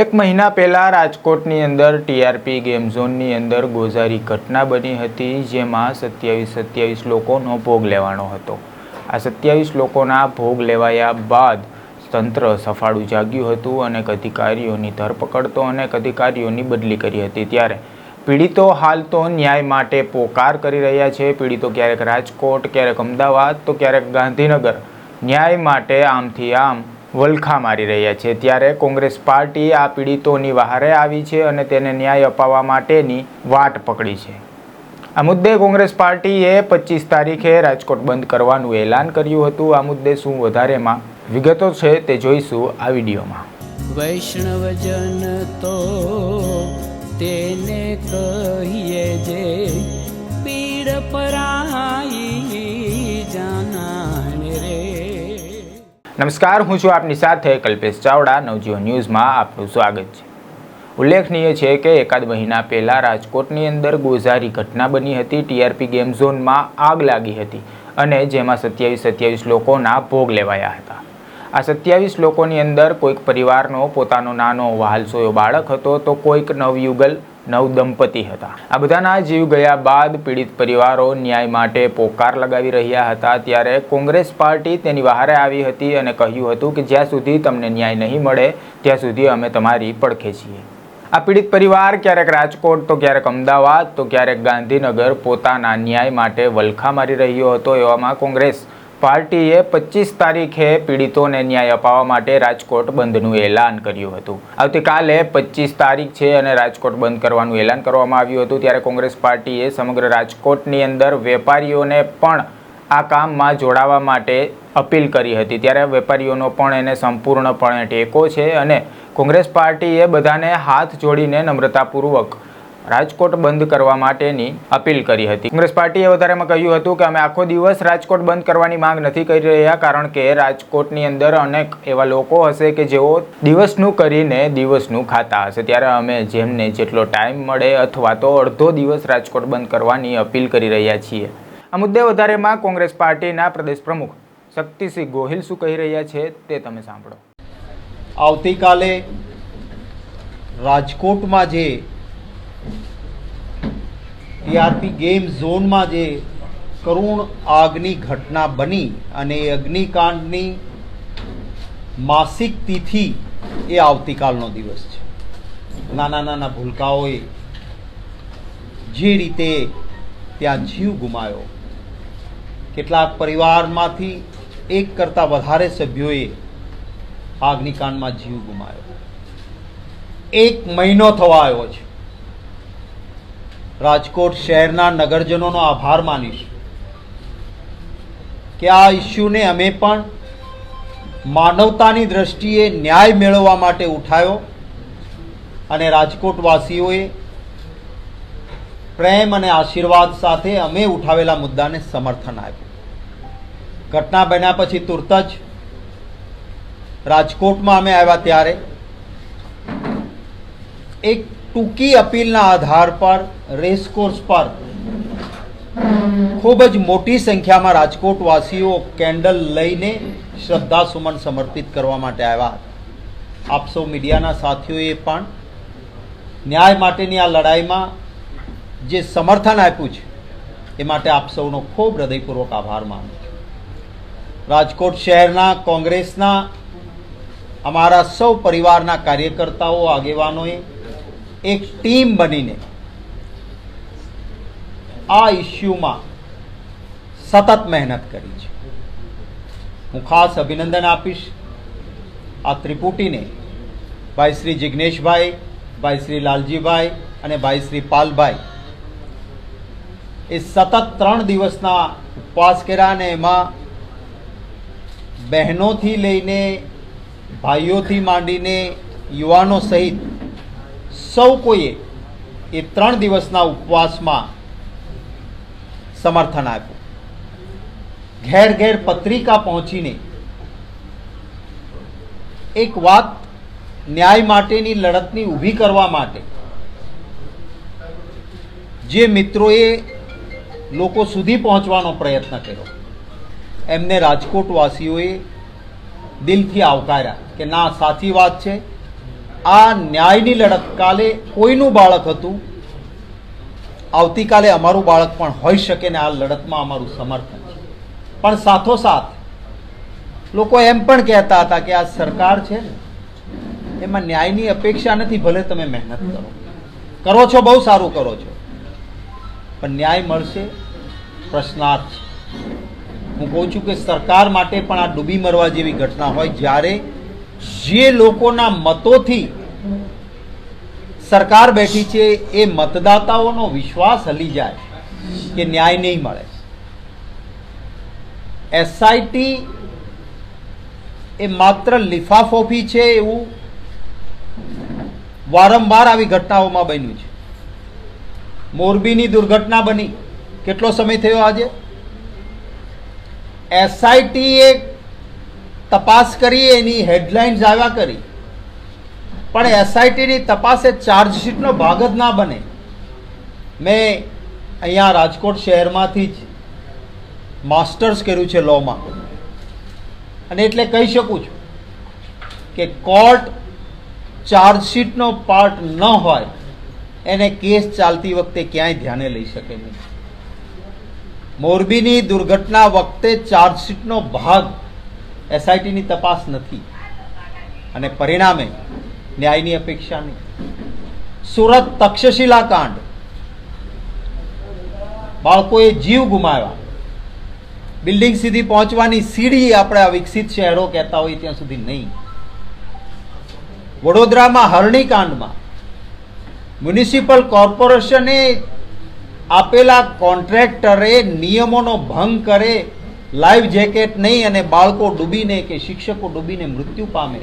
એક મહિના પહેલાં રાજકોટની અંદર ટીઆરપી ગેમ ઝોનની અંદર ગોઝારી ઘટના બની હતી, જેમાં સત્યાવીસ સત્યાવીસ લોકોનો ભોગ લેવાનો હતો. આ સત્યાવીસ લોકોના ભોગ લેવાયા બાદ તંત્ર સફાળું જાગ્યું હતું અનેક અધિકારીઓની ધરપકડ તો અનેક અધિકારીઓની બદલી કરી હતી. ત્યારે પીડિતો હાલ તો ન્યાય માટે પોકાર કરી રહ્યા છે. પીડિતો ક્યારેક રાજકોટ, ક્યારેક અમદાવાદ, તો ક્યારેક ગાંધીનગર. ન્યાય માટે આમથી આમ વલખા મારી રહ્યા છે. ત્યારે કોંગ્રેસ પાર્ટી આ પીડિતોની વહારે આવી છે અને તેને ન્યાય અપાવવા માટેની વાટ પકડી છે. આ મુદ્દે કોંગ્રેસ પાર્ટીએ પચીસ તારીખે રાજકોટ બંધ કરવાનું એલાન કર્યું હતું. આ મુદ્દે શું વધારેમાં વિગતો છે તે જોઈશું આ વિડીયોમાં. વૈષ્ણવજન તો તેને કહીએ જે પીડ પરાઈ નમસ્કાર, હું છું આપની સાથે કલ્પેશ ચાવડા. નવજીવન ન્યૂઝમાં આપનું સ્વાગત છે. ઉલ્લેખનીય છે કે એકાદ મહિના પહેલાં રાજકોટની અંદર ગોઝારી ઘટના બની હતી. ટીઆરપી ગેમ ઝોનમાં આગ લાગી હતી અને જેમાં સત્યાવીસ સત્યાવીસ લોકોના ભોગ લેવાયા હતા. આ સત્યાવીસ લોકોની અંદર કોઈક પરિવારનો, પોતાનો નાનો વહાલસોયો બાળક હતો તો કોઈક નવયુગલ નવ દંપતી હતા. આ બધાના જીવ ગયા બાદ પીડિત પરિવારો ન્યાય માટે પોકાર લગાવી રહ્યા હતા. ત્યારે કોંગ્રેસ પાર્ટી તેની બહારે આવી હતી અને કહ્યું હતું કે જ્યાં સુધી તમને ન્યાય નહીં મળે, ત્યાં સુધી અમે તમારી પડખે છીએ. આ પીડિત પરિવાર ક્યારેક રાજકોટ, તો ક્યારેક અમદાવાદ, તો ક્યારેક ગાંધીનગર પોતાના ન્યાય માટે વલખા મારી રહ્યો હતો એવામાં કોંગ્રેસ પાર્ટીએ પચીસ તારીખે પીડિતોને ન્યાય અપાવવા માટે રાજકોટ બંધનું એલાન કર્યું હતું. આવતીકાલે પચીસ તારીખ છે અને રાજકોટ બંધ કરવાનું એલાન કરવામાં આવ્યું હતું. ત્યારે કોંગ્રેસ પાર્ટીએ સમગ્ર રાજકોટની અંદર વેપારીઓને પણ આ કામમાં જોડાવા માટે અપીલ કરી હતી. ત્યારે વેપારીઓનો પણ એને સંપૂર્ણપણે ટેકો છે અને કોંગ્રેસ પાર્ટીએ બધાને હાથ જોડીને નમ્રતાપૂર્વક રાજકોટ બંધ કરવા માટેની અપીલ કરી હતી. કોંગ્રેસ પાર્ટીએ વધારેમાં કહ્યું હતું કે અમે આખો દિવસ રાજકોટ બંધ કરવાની માંગ નથી કરી રહ્યા કારણ કે રાજકોટની અંદર અનેક એવા લોકો હશે કે જેઓ દિવસનું કરીને દિવસનું ખાતા હશે. ત્યારે અમે જેમને જેટલો ટાઈમ મળે અથવા તો અડધો દિવસ રાજકોટ બંધ કરવાની અપીલ કરી રહ્યા છીએ. આ મુદ્દે વધારેમાં કોંગ્રેસ પાર્ટીના પ્રદેશ પ્રમુખ શક્તિસિંહ ગોહિલ શું કહી રહ્યા છે તે તમે સાંભળો. આવતીકાલે રાજકોટમાં જે ટીઆરપી ગેમ ઝોનમાં જે કરુણ આગની ઘટના બની અને એ અગ્નિકાંડની માસિક તિથિ એ આવતીકાલનો દિવસ છે. નાના નાના ભૂલકાઓએ જે રીતે ત્યાં જીવ ગુમાયો, કેટલાક પરિવારમાંથી એક કરતાં વધારે સભ્યોએ અગ્નિકાંડમાં જીવ ગુમાયો. એક મહિનો થવા આવ્યો છે. રાજકોટ શહેરના નગરજનોનો આભાર માનીશ કે આ ઇસ્યુને અમે પણ માનવતાની દ્રષ્ટિએ ન્યાય મેળવવા માટે ઉઠાયો અને રાજકોટવાસીઓએ પ્રેમ અને આશીર્વાદ સાથે અમે ઉઠાવેલા મુદ્દાને સમર્થન આપ્યું. ઘટના બન્યા પછી તુરત જ રાજકોટમાં અમે આવ્યા ત્યારે એક ટૂંકી અપીલના આધાર પર રેસકોર્સ પર. ખૂબ જ મોટી સંખ્યામાં રાજકોટવાસીઓ કેન્ડલ લઈને શ્રદ્ધાસુમન સમર્પિત કરવા માટે આવ્યા હતા. આપ સૌ મીડિયાના સાથીઓએ પણ ન્યાય માટેની આ લડાઈમાં જે સમર્થન આપ્યું છે, એ માટે આપ સૌનો ખૂબ હૃદયપૂર્વક આભાર માનું છું. રાજકોટ શહેરના કોંગ્રેસના અમારા સૌ પરિવારના કાર્યકર્તાઓ, આગેવાનોએ એક ટીમ બનીને આ ઇસ્યુમાં સતત મહેનત કરી છે. હું ખાસ અભિનંદન આપીશ આ ત્રિપુટીને, ભાઈ શ્રી જિગ્નેશભાઈ, ભાઈ શ્રી લાલજીભાઈ અને ભાઈ શ્રી પાલભાઈ. એ સતત ત્રણ દિવસના ઉપવાસ કર્યા અને એમાં બહેનોથી લઈને ભાઈઓથી માંડીને યુવાનો સહિત સૌ કોઈએ એ ત્રણ દિવસના ઉપવાસમાં સમર્થન આપ્યું. ઘેર ઘેર પત્રિકા પહોંચીને એક વાત ન્યાય માટેની લડતની ઊભી કરવા માટે જે મિત્રોએ લોકો સુધી પહોંચવાનો પ્રયત્ન કર્યો, એમને રાજકોટવાસીઓએ દિલથી આવકાર્યા કે ના, સાચી વાત છે. આ ન્યાયની લડત કાલે કોઈનું બાળક હતું આવતીકાલે અમારું બાળક પણ હોઈ શકે ને આ લડતમાં અમારું સમર્થન છે. પણ સાથોસાથ, લોકો એમ પણ કહેતા હતા કે આ સરકાર છે ને, એમાં ન્યાયની અપેક્ષા નથી, ભલે તમે મહેનત કરો. કરો છો, બહુ સારું કરો છો. પણ ન્યાય મળશે, પ્રશ્નાર્થ છે. હું કહું છું કે સરકાર માટે પણ આ ડૂબી મરવા જેવી ઘટના હોય, જ્યારે જે લોકોના મતોથી સરકાર બેઠી છે, એ મતદાતાઓનો વિશ્વાસ હલી જાય કે ન્યાય નહીં મળે. એસઆઈટી એ માત્ર લિફાફોફી છે એવું વારંવાર આવી ઘટનાઓમાં બન્યું છે. મોરબીની દુર્ઘટના બની. કેટલો સમય થયો આજે? એસઆઈટીએ તપાસ કરી, એની હેડલાઇન્સ આવ્યા કરી. પણ એસઆઈટીની તપાસ ચાર્જશીટનો ભાગ જ ના બને. મેં અહીંયા રાજકોટ શહેરમાંથી જ માસ્ટર્સ કર્યું છે લોમાં અને એટલે કહી શકું છું કે કોર્ટ ચાર્જશીટનો પાર્ટ ન હોય, એને કેસ ચાલતી વખતે ક્યાંય ધ્યાને લઈ શકે નહીં. મોરબીની દુર્ઘટના વખતે ચાર્જશીટનો ભાગ એસઆઈટીની તપાસ નથી. અને પરિણામે ન્યાયની અપેક્ષા નહીં. સુરત તક્ષશિલા કાંડ બાળકોએ જીવ ગુમાવ્યા. બિલ્ડિંગ સુધી પહોંચવાની સીડી આપણે આ વિકસિત શહેરો કહેતા હોય ત્યાં સુધી નહીં. વડોદરામાં હરણીકાંડમાં. મ્યુનિસિપલ કોર્પોરેશને આપેલા કોન્ટ્રાક્ટરે નિયમોનો ભંગ કરે, લાઈફ જેકેટ નહીં અને બાળકો ડૂબીને કે શિક્ષકો ડૂબીને મૃત્યુ પામે.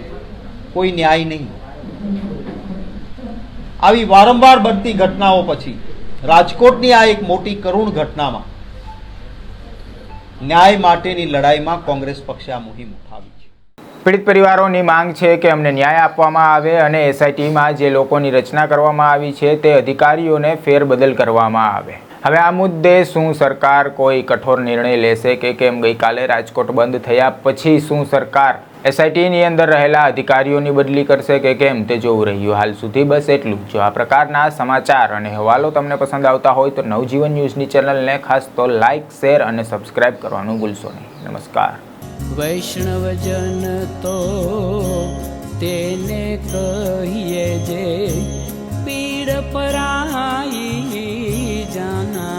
કોઈ ન્યાય નહીં. આવી વારંવાર બનતી ઘટનાઓ પછી રાજકોટની આ એક મોટી કરુણ ઘટનામાં ન્યાય માટેની લડાઈમાં કોંગ્રેસ પક્ષે આ મુહિમ ઉઠાવી છે. પીડિત પરિવારોની માંગ છે કે અમને ન્યાય આપવામાં આવે અને એસઆઈટીમાં જે લોકોની રચના કરવામાં આવી છે તે અધિકારીઓને ફેરબદલ કરવામાં આવે. હવે આ મુદ્દે શું સરકાર કોઈ કઠોર નિર્ણય લેશે કે કેમ ગઈકાલે રાજકોટ બંધ થયા પછી શું સરકાર એસઆઈટીની અંદર રહેલા અધિકારીઓની બદલી કરશે કે કેમ તે જોવું રહ્યું. હાલ સુધી બસ એટલું જ. આ પ્રકારના સમાચાર અને હવાલો તમને પસંદ આવતા હોય તો નવજીવન ન્યૂઝની ચેનલને ખાસ તો લાઇક શેર અને સબસ્ક્રાઇબ કરવાનું ભૂલશો નહીં. નમસ્કાર. વૈષ્ણવજન તો તેને કહીએ જે પીડ પરાઈ જાના